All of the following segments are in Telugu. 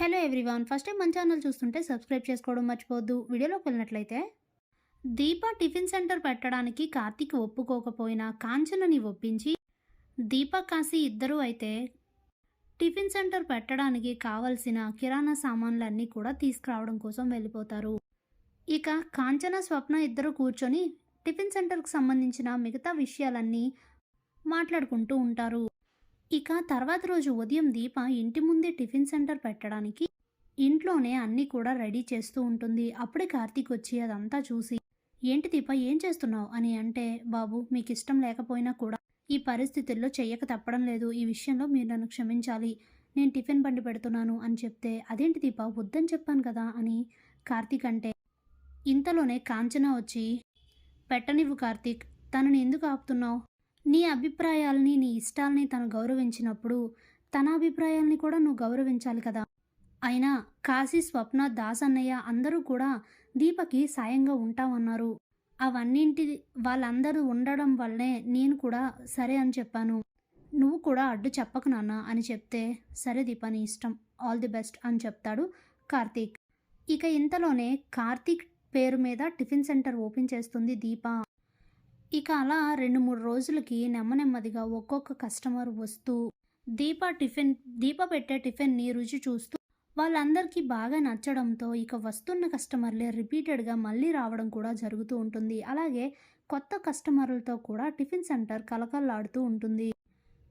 హలో ఎవ్రీవాన్ ఫస్ట్ టైం మన ఛానల్ చూస్తుంటే సబ్స్క్రైబ్ చేసుకోవడం మర్చిపోవద్దు. వీడియోలోకి వెళ్ళినట్లయితే దీప టిఫిన్ సెంటర్ పెట్టడానికి కార్తీక్ ఒప్పుకోకపోయినా కాంచనని ఒప్పించి దీప కాశీ ఇద్దరూ అయితే టిఫిన్ సెంటర్ పెట్టడానికి కావలసిన కిరాణా సామాన్లన్నీ కూడా తీసుకురావడం కోసం వెళ్ళిపోతారు. ఇక కాంచన స్వప్న ఇద్దరు కూర్చొని టిఫిన్ సెంటర్కు సంబంధించిన మిగతా విషయాలన్నీ మాట్లాడుకుంటూ ఉంటారు. ఇక తర్వాత రోజు ఉదయం దీప ఇంటి ముందే టిఫిన్ సెంటర్ పెట్టడానికి ఇంట్లోనే అన్నీ కూడా రెడీ చేస్తూ ఉంటుంది. అప్పుడే కార్తీక్ వచ్చి అదంతా చూసి ఏంటి దీప ఏం చేస్తున్నావు? అని అంటే బాబు మీకు ఇష్టం లేకపోయినా కూడా ఈ పరిస్థితుల్లో చెయ్యక తప్పడం లేదు. ఈ విషయంలో మీరు నన్ను క్షమించాలి. నేను టిఫిన్ బండి పెడుతున్నాను అని చెప్తే అదేంటి దీప వద్దని చెప్పాను కదా అని కార్తీక్ అంటే ఇంతలోనే కాంచన వచ్చి పెట్టనివ్వు కార్తీక్ తనని ఎందుకు ఆపుతున్నావు? నీ అభిప్రాయాల్ని నీ ఇష్టాల్ని తను గౌరవించినప్పుడు తన అభిప్రాయాల్ని కూడా నువ్వు గౌరవించాలి కదా. అయినా కాశీ స్వప్న దాస్ అన్నయ్య అందరూ కూడా దీపకి సాయంగా ఉంటామన్నారు అవన్నింటి వాళ్ళందరూ ఉండడం వల్లే నేను కూడా సరే అని చెప్పాను. నువ్వు కూడా అడ్డు చెప్పకు నాన్న అని చెప్తే సరే దీప నీ ఇష్టం ఆల్ ది బెస్ట్ అని చెప్తాడు కార్తీక్. ఇక ఇంతలోనే కార్తీక్ పేరు మీద టిఫిన్ సెంటర్ ఓపెన్ చేస్తుంది దీప. ఇక అలా రెండు మూడు రోజులకి నెమ్మనెమ్మదిగా ఒక్కొక్క కస్టమర్ వస్తూ దీప టిఫిన్ దీప పెట్టే టిఫిన్ని రుచి చూస్తూ వాళ్ళందరికీ బాగా నచ్చడంతో ఇక వస్తున్న కస్టమర్లే రిపీటెడ్గా మళ్ళీ రావడం కూడా జరుగుతూ ఉంటుంది. అలాగే కొత్త కస్టమర్లతో కూడా టిఫిన్ సెంటర్ కలకల్లాడుతూ ఉంటుంది.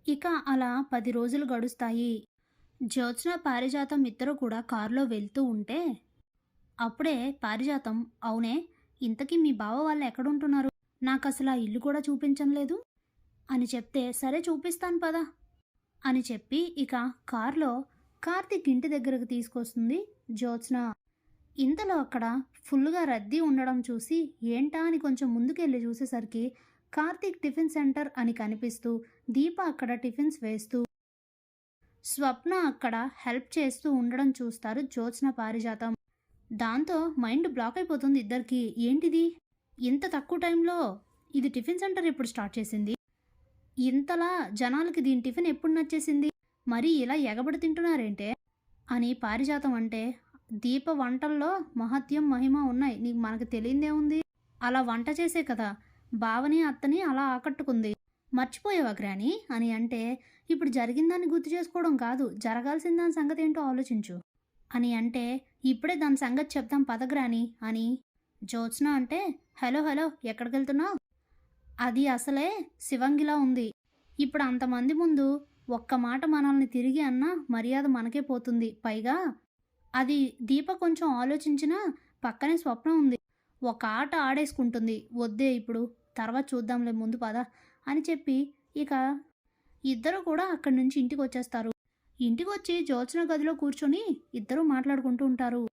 ఇక అలా పది రోజులు గడుస్తాయి. జ్యోత్స్న పారిజాతం ఇద్దరు కూడా కారులో వెళ్తూ ఉంటే అప్పుడే పారిజాతం అవునే? ఇంతకీ మీ బావ వాళ్ళు ఎక్కడుంటున్నారు? నాకు అసలు ఆ ఇల్లు కూడా చూపించలేదు అని చెప్తే సరే చూపిస్తాను పదా. అని చెప్పి ఇక కారులో కార్తీక్ ఇంటి దగ్గరకు తీసుకొస్తుంది జ్యోత్స్న. ఇంతలో అక్కడ ఫుల్గా రద్దీ ఉండడం చూసి ఏంటా అని కొంచెం ముందుకెళ్ళి చూసేసరికి కార్తీక్ టిఫిన్ సెంటర్ అని కనిపిస్తూ దీప అక్కడ టిఫిన్స్ వేస్తూ స్వప్న అక్కడ హెల్ప్ చేస్తూ ఉండడం చూస్తారు జ్యోత్స్న పారిజాతం. దాంతో మైండ్ బ్లాక్ అయిపోతుంది ఇద్దరికి. ఏంటిది? ఇంత తక్కువ టైంలో ఇది టిఫిన్ సెంటర్ ఎప్పుడు స్టార్ట్ చేసింది? ఇంతలా జనాలకి దీని టిఫిన్ ఎప్పుడు నచ్చేసింది? మరి ఇలా ఎగబడి తింటున్నారేంటే? అని పారిజాతం అంటే దీప వంటల్లో మహత్యం మహిమ ఉన్నాయి. నీకు మనకు తెలియందే ఉంది? అలా వంట చేసే కదా బావని అత్తని అలా ఆకట్టుకుంది. మర్చిపోయావా గ్రాని? అని అంటే ఇప్పుడు జరిగిందాన్ని గుర్తు చేసుకోవడం కాదు జరగాల్సిన దాని సంగతి ఏంటో ఆలోచించు. అని అంటే ఇప్పుడే దాని సంగతి చెప్తాం పదగ్రాని అని జ్యోత్స్న అంటే హలో హలో ఎక్కడికి వెళ్తున్నావు అది అసలే శివంగిలా ఉంది. ఇప్పుడు అంతమంది ముందు ఒక్క మాట మనల్ని తిరిగి అన్నా మర్యాద మనకే పోతుంది. పైగా అది దీప కొంచెం ఆలోచించినా పక్కనే స్వప్నం ఉంది. ఒక ఆట ఆడేసుకుంటుంది. వద్దే ఇప్పుడు తర్వాత చూద్దాంలే ముందు పద అని చెప్పి ఇక ఇద్దరు కూడా అక్కడి నుంచి ఇంటికి వచ్చేస్తారు ఇంటికి వచ్చి జ్యోత్స్న గదిలో కూర్చొని ఇద్దరూ మాట్లాడుకుంటూ ఉంటారు.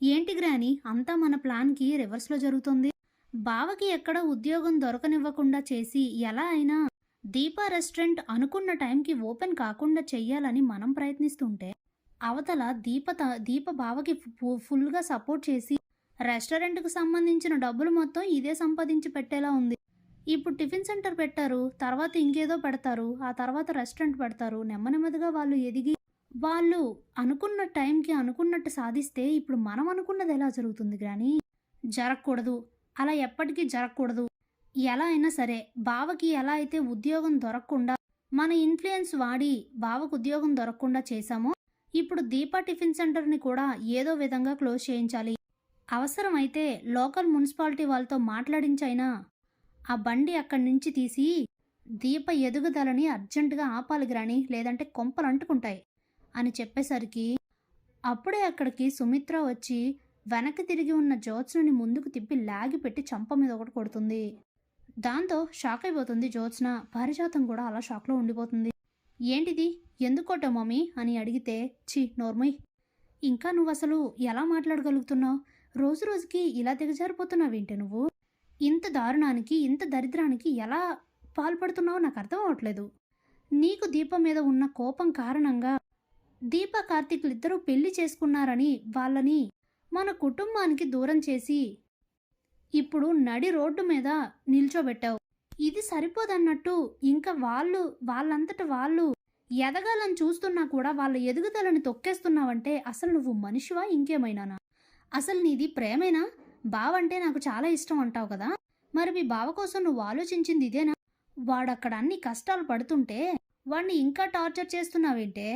ఏంటి గ్రాని? అంతా మన ప్లాన్కి రివర్స్లో జరుగుతుంది. బావకి ఎక్కడ ఉద్యోగం దొరకనివ్వకుండా చేసి ఎలా అయినా దీపా రెస్టారెంట్ అనుకున్న టైంకి ఓపెన్ కాకుండా చెయ్యాలని మనం ప్రయత్నిస్తుంటే అవతల దీప దీప బావకి ఫుల్గా సపోర్ట్ చేసి రెస్టారెంట్కి సంబంధించిన డబ్బులు మొత్తం ఇదే సంపాదించి పెట్టేలా ఉంది. ఇప్పుడు టిఫిన్ సెంటర్ పెట్టారు తర్వాత ఇంకేదో పెడతారు ఆ తర్వాత రెస్టారెంట్ పెడతారు నెమ్మదిగా వాళ్ళు ఎదిగి వాళ్ళు అనుకున్న టైంకి అనుకున్నట్టు సాధిస్తే ఇప్పుడు మనం అనుకున్నది ఎలా జరుగుతుంది కానీ జరగకూడదు. అలా ఎప్పటికీ జరగకూడదు. ఎలా అయినా సరే బావకి ఎలా అయితే ఉద్యోగం దొరకకుండా మన ఇన్ఫ్లుయెన్స్ వాడి బావకు ఉద్యోగం దొరకకుండా చేశామో ఇప్పుడు దీపా టిఫిన్ సెంటర్ని కూడా ఏదో విధంగా క్లోజ్ చేయించాలి. అవసరమైతే లోకల్ మున్సిపాలిటీ వాళ్ళతో మాట్లాడించైనా ఆ బండి అక్కడి నుంచి తీసి దీప ఎదుగుదలని అర్జెంటుగా ఆపాలి గ్రాని లేదంటే కొంపలు అంటుకుంటాయి. అని చెప్పేసరికి అప్పుడే అక్కడికి సుమిత్ర వచ్చి వెనక్కి తిరిగి ఉన్న జ్యోత్స్నని ముందుకు తిప్పి లాగి పెట్టి చంప మీద ఒకటి కొడుతుంది. దాంతో షాక్ అయిపోతుంది జ్యోత్స్న. పారిజాతం కూడా అలా షాక్లో ఉండిపోతుంది. ఏంటిది? ఎందుకోటో మమ్మీ? అని అడిగితే ఛీ నోర్మయ్. ఇంకా నువ్వు అసలు ఎలా మాట్లాడగలుగుతున్నావు? రోజు రోజుకి ఇలా దిగజారిపోతున్నావేంటి నువ్వు? ఇంత దారుణానికి ఇంత దరిద్రానికి ఎలా పాల్పడుతున్నావో నాకు అర్థం అవట్లేదు నీకు దీపం మీద ఉన్న కోపం కారణంగా దీప కార్తీకులు ఇద్దరూ పెళ్ళి చేసుకున్నారని వాళ్ళని మన కుటుంబానికి దూరం చేసి ఇప్పుడు నడి రోడ్డు మీద నిల్చోబెట్టావు. ఇది సరిపోదన్నట్టు ఇంకా వాళ్ళు వాళ్ళంతట వాళ్ళు ఎదగాలని చూస్తున్నా కూడా వాళ్ళ ఎదుగుదలని తొక్కేస్తున్నావంటే అసలు నువ్వు మనిషివా ఇంకేమైనానా? అసలు నీది ప్రేమేనా? బావంటే నాకు చాలా ఇష్టం అంటావు కదా? మరి మీ బావ కోసం నువ్వు ఆలోచించింది ఇదేనా? వాడక్కడ అన్ని కష్టాలు పడుతుంటే వాడిని ఇంకా టార్చర్ చేస్తున్నావేంటే?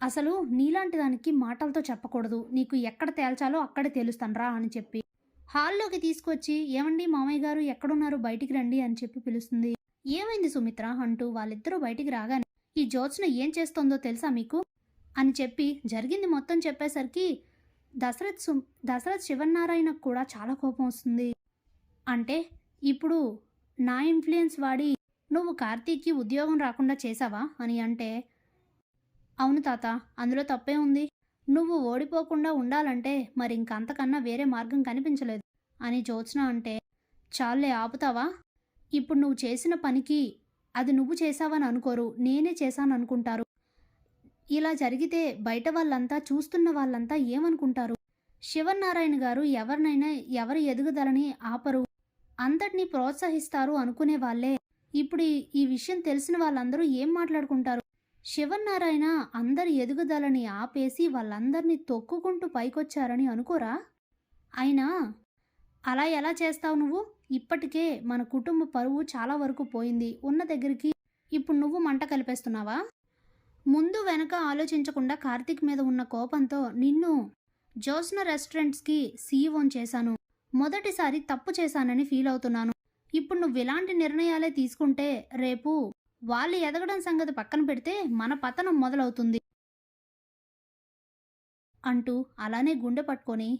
అసలు నీలాంటి దానికి మాటలతో చెప్పకూడదు. నీకు ఎక్కడ తేల్చాలో అక్కడే తేలుస్తానరా అని చెప్పి. హాల్లోకి తీసుకొచ్చి ఏమండి మామయ్య గారు ఎక్కడున్నారు? బయటికి రండి అని చెప్పి పిలుస్తుంది. ఏమైంది సుమిత్ర? అంటూ వాళ్ళిద్దరూ బయటికి రాగానే ఈ జ్యోత్స్న ఏం చేస్తోందో తెలుసా మీకు? అని చెప్పి జరిగింది మొత్తం చెప్పేసరికి దశరథ్ సు దశరథ్ శివనారాయణకు కూడా చాలా కోపం వస్తుంది. అంటే ఇప్పుడు నా ఇన్ఫ్లుయెన్స్ వాడి నువ్వు కార్తీక్కి ఉద్యోగం రాకుండా చేసావా అని అంటే అవును తాత అందులో తప్పే ఉంది. నువ్వు ఓడిపోకుండా ఉండాలంటే మరి ఇంకంతకన్నా వేరే మార్గం కనిపించలేదు అని జ్యోత్స్న అంటే చాలే ఆపుతావా? ఇప్పుడు నువ్వు చేసిన పనికి అది నువ్వు చేసావని అనుకోరు నేనే చేశాను అనుకుంటారు ఇలా జరిగితే బయట వాళ్ళంతా చూస్తున్న వాళ్ళంతా ఏమనుకుంటారు? శివనారాయణ గారు ఎవరినైనా ఎవరి ఎదుగుదలని ఆపరు. అంతటినీ ప్రోత్సహిస్తారు అనుకునే వాళ్ళే. ఇప్పుడు ఈ విషయం తెలిసిన వాళ్ళందరూ ఏం మాట్లాడుకుంటారు? శివనారాయణ అందరి ఎదుగుదలని ఆపేసి వాళ్ళందరినీ తొక్కుకుంటూ పైకొచ్చారని అనుకోరా? అయినా అలా ఎలా చేస్తావు నువ్వు? ఇప్పటికే మన కుటుంబ పరువు చాలా వరకు పోయింది. ఉన్న దగ్గరికి ఇప్పుడు నువ్వు మంట కలిపేస్తున్నావా? ముందు వెనక ఆలోచించకుండా కార్తీక్ మీద ఉన్న కోపంతో నిన్ను జోస్న రెస్టారెంట్స్కి సీఈఓన్ చేశాను. మొదటిసారి తప్పు చేశానని ఫీల్ అవుతున్నాను. ఇప్పుడు నువ్వు ఇలాంటి నిర్ణయాలే తీసుకుంటే రేపు వాళ్ళు ఎదగడం సంగతి పక్కన పెడితే మన పతనం మొదలవుతుంది అంటూ అలానే గుండె పట్టుకొని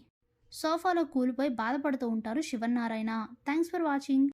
సోఫాలో కూలిపోయి బాధపడుతూ ఉంటారు శివన్నారాయణ. Thanks for watching.